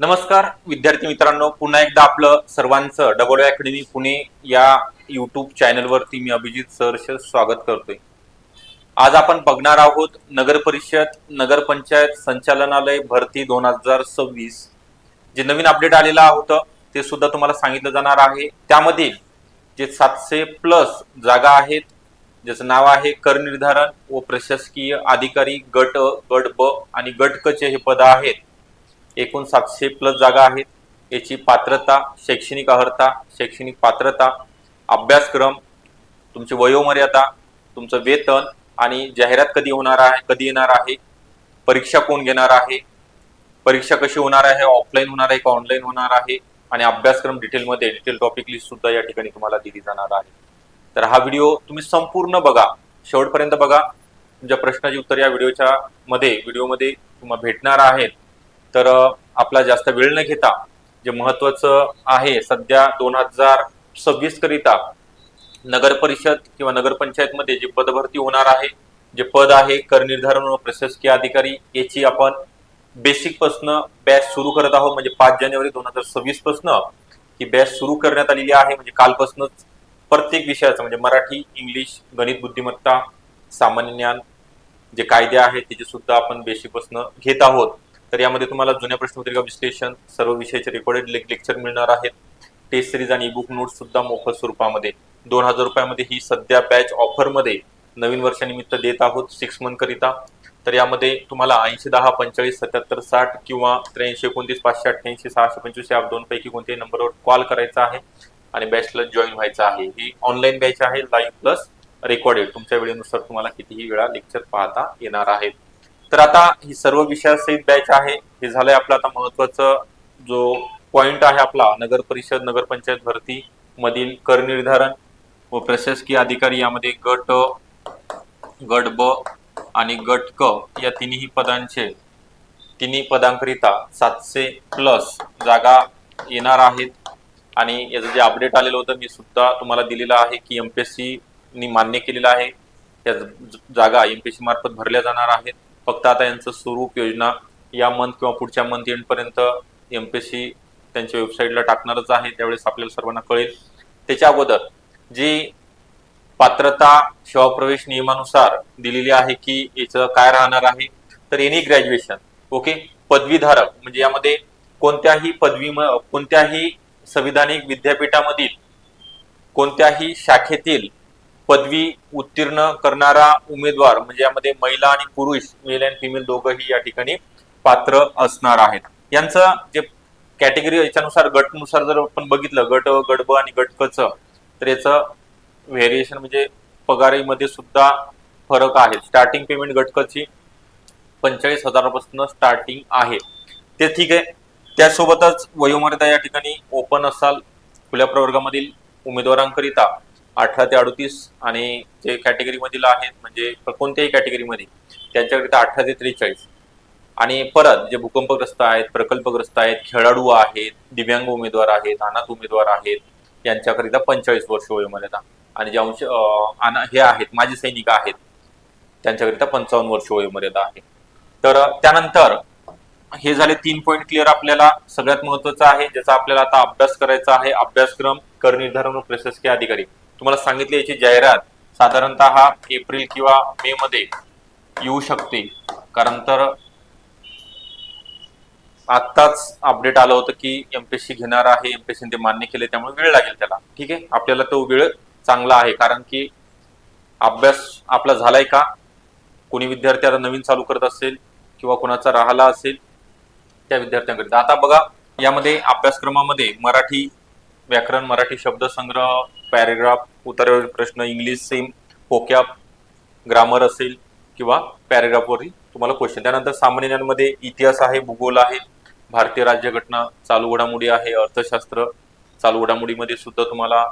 नमस्कार विद्यार्थी मित्रांनो. पुन्हा एकदा आपलं सर्वांचं डबल अकॅडमी पुणे या युट्यूब चॅनलवरती मी अभिजित सरस स्वागत करतोय. आज आपण बघणार आहोत नगर परिषद संचालनालय भरती दोन हजार सव्वीस. जे नवीन अपडेट आलेलं होतं ते सुद्धा तुम्हाला सांगितलं जाणार आहे. त्यामध्ये जे सातशे प्लस जागा आहेत ज्याचं नाव आहे कर निर्धारण व प्रशासकीय अधिकारी गट गट ब आणि गट क चे हे पद आहेत. एकूण सातशे प्लस जागा आहेत. याची पात्रता शैक्षणिक अर्हता शैक्षणिक पात्रता अभ्यासक्रम तुमची वयोमर्यादा तुमचं वेतन आणि जाहिरात कधी होणार आहे कधी येणार आहे परीक्षा कोण घेणार आहे परीक्षा कशी होणार आहे ऑफलाईन होणार आहे का ऑनलाईन होणार आहे आणि अभ्यासक्रम डिटेलमध्ये डिटेल टॉपिक लिस्ट सुद्धा या ठिकाणी तुम्हाला दिली जाणार आहे. तर हा व्हिडिओ तुम्ही संपूर्ण बघा. शेवटपर्यंत बघा. तुमच्या प्रश्नाची उत्तर या व्हिडिओच्या मध्ये व्हिडिओमध्ये तुम्हाला भेटणार आहेत. तर आपला जास्त वेळ न घेता जे महत्वाचं आहे सध्या दोन हजार सव्वीस करिता नगर परिषद किंवा नगरपंचायतमध्ये जे पदभरती होणार आहे जे पद आहे कर निर्धारण व प्रशासकीय अधिकारी याची आपण बेसिक पासनं बॅच सुरू करत आहोत. म्हणजे पाच जानेवारी दोन हजार सव्वीस पासनं ही बॅच सुरू करण्यात आलेली आहे. म्हणजे कालपासूनच प्रत्येक विषयाचं म्हणजे मराठी इंग्लिश गणित बुद्धिमत्ता सामान्य ज्ञान जे कायदे आहेत त्याचे सुद्धा आपण बेसिक पासनं घेत आहोत. तर यामध्ये तुम्हाला जुन्या प्रश्नपत्रिका विश्लेषण सर्व विषयाचे रेकॉर्डेड लेक्चर मिळणार आहेत. टेस्ट सिरीज आणि बुक नोट सुद्धा मोफत स्वरूपामध्ये. दोन हजार रुपयामध्ये ही सध्या बॅच ऑफरमध्ये नवीन वर्षानिमित्त देत आहोत सिक्स मंथ करिता. तर यामध्ये तुम्हाला ऐंशी दहा पंचेचाळीस सत्याहत्तर साठ किंवा त्र्याऐंशी एकोणतीस पाचशे अठ्ठ्याऐंशी सहाशे पंचवीस या दोन पैकी कोणत्याही नंबरवर कॉल करायचा आहे आणि बॅचला जॉईन व्हायचं आहे. ही ऑनलाईन बॅच आहे लाईव्ह प्लस रेकॉर्डेड तुमच्या वेळेनुसार तुम्हाला कितीही वेळा लेक्चर पाहता येणार आहेत. तर आता ही सर्व विषयासहित बॅच आहे. हे झालंय आपलं आता महत्वाचं जो पॉइंट आहे आपला नगर परिषद नगरपंचायत भरती मधील कर निर्धारण व प्रशासकीय अधिकारी यामध्ये गट गट ब आणि गट क या तिन्ही पदांचे तिन्ही पदांकरिता सातशे प्लस जागा येणार आहेत. आणि याचं जे अपडेट आलेलं होतं मी सुद्धा तुम्हाला दिलेलं आहे की एमपीएससी नी मान्य केलेलं आहे. त्या पी जागा एमपीएससी मार्फत भरल्या जाणार आहेत. फक्त आता यांचं स्वरूप योजना या मंथ किंवा पुढच्या मंथ एंड पर्यंत सी त्यांच्या वेबसाईटला टाकणारच आहे त्यावेळेस आपल्याला सर्वांना कळेल. त्याच्या अगोदर जी पात्रता सेवा प्रवेश नियमानुसार दिलेली आहे की याचं काय राहणार आहे तर एनी ग्रॅज्युएशन ओके पदवीधारक म्हणजे यामध्ये कोणत्याही पदवी कोणत्याही संविधानिक विद्यापीठामधील कोणत्याही शाखेतील पदवी उत्तीर्ण करणारा उमेदवार म्हणजे यामध्ये महिला आणि पुरुष मेल अँड फिमेल दोघंही या ठिकाणी पात्र असणार आहेत. यांचं जे कॅटेगरी याच्यानुसार गटनुसार जर आपण बघितलं गट गडब गट ब आणि गट तर याचं व्हेरिएशन म्हणजे पगारीमध्ये सुद्धा फरक आहे. स्टार्टिंग पेमेंट गटकची पंचेचाळीस हजारापासून स्टार्टिंग आहे. ते ठीक आहे. त्यासोबतच वयोमर्यादा या ठिकाणी ओपन असाल. खुल्या प्रवर्गामधील उमेदवारांकरिता अठरा ते अडतीस आणि जे कॅटेगरी मधील आहेत म्हणजे कोणत्याही कॅटेगरीमध्ये त्यांच्याकरिता अठरा ते त्रेचाळीस. आणि परत जे भूकंपग्रस्त आहेत प्रकल्पग्रस्त आहेत खेळाडू आहेत दिव्यांग उमेदवार आहेत अनाथ उमेदवार आहेत यांच्याकरिता पंचेचाळीस वर्ष वयोमर्यादा आणि जे अंश हे आहेत माजी सैनिक आहेत त्यांच्याकरिता पंचावन्न वर्ष वयोमर्यादा आहे. तर त्यानंतर हे झाले तीन पॉईंट क्लिअर आपल्याला. सगळ्यात महत्वाचं आहे ज्याचा आपल्याला आता अभ्यास करायचा आहे अभ्यासक्रम करनिर्धारण प्रशासकीय अधिकारी. तुम्हाला सांगितले याची जाहिरात साधारणतः हा एप्रिल किंवा मे मध्ये येऊ शकते. कारण तर आत्ताच अपडेट आलं होतं की एमपीएससी घेणार आहे एमपीएससी ते मान्य केले त्यामुळे वेळ लागेल त्याला. ठीक आहे? आपल्याला तो वेळ चांगला आहे. कारण की अभ्यास आपला झालाय का? कोणी विद्यार्थी आता नवीन चालू करत असेल किंवा कोणाचा राहिला असेल त्या विद्यार्थ्यांकरिता आता बघा यामध्ये अभ्यासक्रमामध्ये मराठी व्याकरण मराठी शब्दसंग्रह पॅरेग्राफ उत्तरावरील प्रश्न इंग्लिश सेम पोक्या ग्रामर असेल किंवा पॅरेग्राफवरील तुम्हाला क्वेश्चन त्यानंतर सामान्य ज्ञानमध्ये इतिहास आहे भूगोल आहे भारतीय राज्यघटना चालू घडामोडी आहे अर्थशास्त्र चालू घडामोडीमध्ये सुद्धा तुम्हाला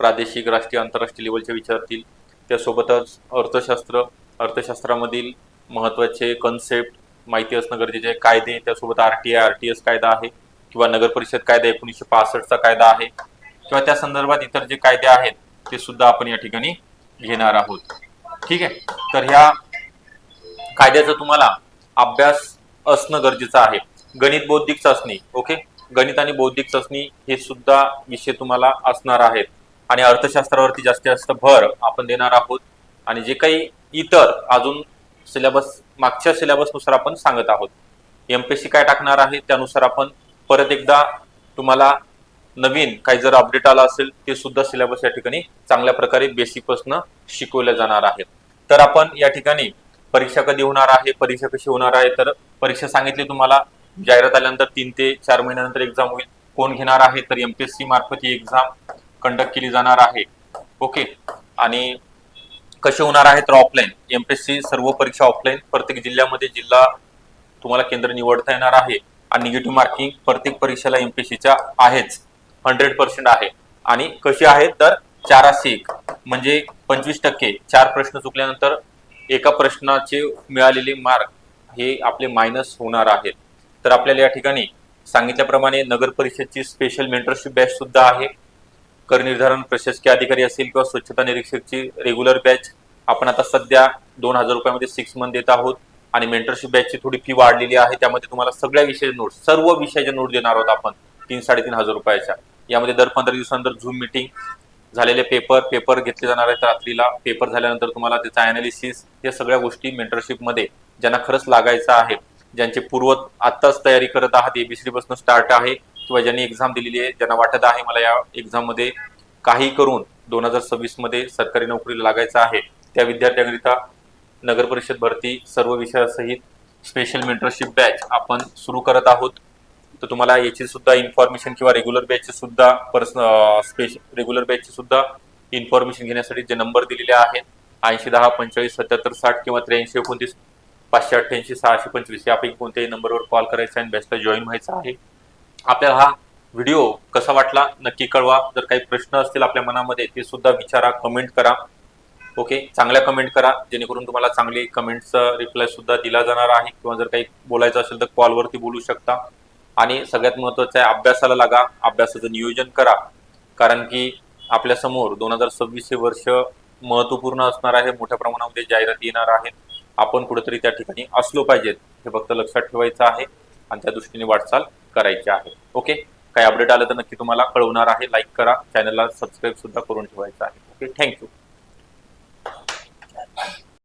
प्रादेशिक राष्ट्रीय आंतरराष्ट्रीय लेवलचे विचारतील त्यासोबतच अर्थशास्त्र अर्थशास्त्रामधील महत्त्वाचे कन्सेप्ट माहिती असणं गरजेचे आहे. कायदे त्यासोबत R T I R T S कायदा आहे. किंवा नगर परिषद कायदा एकोणीसशे पासष्टचा कायदा आहे किंवा त्या संदर्भात इतर जे कायदे आहेत ते सुद्धा आपण या ठिकाणी घेणार आहोत. ठीक आहे? तर ह्या कायद्याचा तुम्हाला अभ्यास असणं गरजेचं आहे. गणित बौद्धिक चाचणी ओके? गणित आणि बौद्धिक चाचणी हे सुद्धा विषय तुम्हाला असणार आहेत. आणि अर्थशास्त्रावरती जास्तीत जास्त भर आपण देणार आहोत. आणि जे काही इतर अजून सिलेबस मागच्या सिलेबसनुसार आपण सांगत आहोत. एमपीएससी काय टाकणार आहे त्यानुसार आपण परत एकदा तुम्हाला नवीन काही जर अपडेट आला असेल ते सुद्धा सिलेबस या ठिकाणी चांगल्या प्रकारे बेसिकपासून जाणार आहेत तर आपण या ठिकाणी परीक्षा कधी होणार आहे परीक्षा कशी होणार आहे तर परीक्षा सांगितली तुम्हाला जाहिरात आल्यानंतर तीन ते चार महिन्यानंतर एक्झाम होईल. कोण घेणार आहे तर एमपीएससी मार्फत ही एक्झाम कंडक्ट केली जाणार आहे. ओके आणि कसे होणार आहे तर ऑफलाईन एमपीएससी सर्व परीक्षा ऑफलाईन प्रत्येक जिल्ह्यामध्ये जिल्हा तुम्हाला केंद्र निवडता येणार आहे. आणि निगेटिव्ह मार्किंग प्रत्येक परीक्षेला एमपीएससीच्या आहेच. हंड्रेड पर्सेंट आहे. आणि कशी आहे? तर चाराशे एक. म्हणजे पंचवीस टक्के. चार प्रश्न चुकल्यानंतर एका प्रश्नाचे मिळालेले मार्क हे आपले मायनस होणार आहेत. तर आपल्याला या ठिकाणी सांगितल्याप्रमाणे नगर परिषदची स्पेशल मेंटरशिप बॅच सुद्धा आहे. कर निर्धारण प्रशासकीय अधिकारी असेल किंवा स्वच्छता निरीक्षकची रेग्युलर बॅच आपण आता सध्या दोन हजार रुपयामध्ये सिक्स मंथ देत आहोत. आणि मेंटरशिप बॅचची थोडी फी वाढलेली आहे. त्यामध्ये तुम्हाला सगळ्या विषयाचे नोट सर्व विषयाचे नोट देणार आहोत आपण. तीन साडेतीन हजार रुपयाच्या. यामध्ये दर पंधरा दिवसानंतर झूम मिटिंग झालेले पेपर पेपर घेतले जाणार आहेत रात्रीला. पेपर झाल्यानंतर तुम्हाला त्याचा अनालिसिस या सगळ्या गोष्टी मेंटरशिपमध्ये ज्यांना खरंच लागायचं आहे ज्यांचे पूर्व आत्ताच तयारी करत आहात एबीसीडी पासून स्टार्ट आहे किंवा ज्यांनी एक्झाम दिलेली आहे ज्यांना वाटत आहे मला या एक्झाममध्ये काही करून दोन हजार सव्वीसमध्ये सरकारी नोकरीला लागायचं आहे त्या विद्यार्थ्यांकरिता नगर परिषद भरती सर्व विषयासहित स्पेशल मेंटरशिप बॅच आपण सुरू करत आहोत. तर तुम्हाला याची सुद्धा इन्फॉर्मेशन किंवा रेग्युलर बॅचची सुद्धा पर्सन स्पेशल रेग्युलर बॅचची सुद्धा इन्फॉर्मेशन घेण्यासाठी जे नंबर दिलेले आहेत ऐंशी दहा पंचेचाळीस सत्याहत्तर साठ किंवा त्र्याऐंशी एकोणतीस पाचशे अठ्ठ्याऐंशी सहाशे पंचवीस यापैकी कोणत्याही नंबरवर कॉल करायचा आणि बॅचला जॉईन व्हायचा आहे. आपल्याला हा व्हिडिओ कसा वाटला नक्की कळवा. जर काही प्रश्न असतील आपल्या मनामध्ये ते सुद्धा विचारा कमेंट करा. ओके चांगल्या कमेंट करा जेणेकरून तुम्हाला चांगली कमेंटचा रिप्लाय सुद्धा दिला जाणार आहे. किंवा जर काही बोलायचं असेल तर कॉलवरती बोलू शकता. आणि सगळ्यात महत्वाचं आहे अभ्यासाला लागा. अभ्यासाचं नियोजन करा. कारण की आपल्यासमोर दोन हजार सव्वीस हे वर्ष महत्त्वपूर्ण असणार आहे. मोठ्या प्रमाणामध्ये जाहिरात येणार आहेत. आपण कुठेतरी त्या ठिकाणी असलो पाहिजेत. हे फक्त लक्षात ठेवायचं आहे आणि त्या दृष्टीने वाटचाल करायची आहे. ओके? काही अपडेट आलं तर नक्की तुम्हाला कळवणार आहे. लाईक करा. चॅनलला सबस्क्राईब सुद्धा करून ठेवायचं आहे. ओके? थँक्यू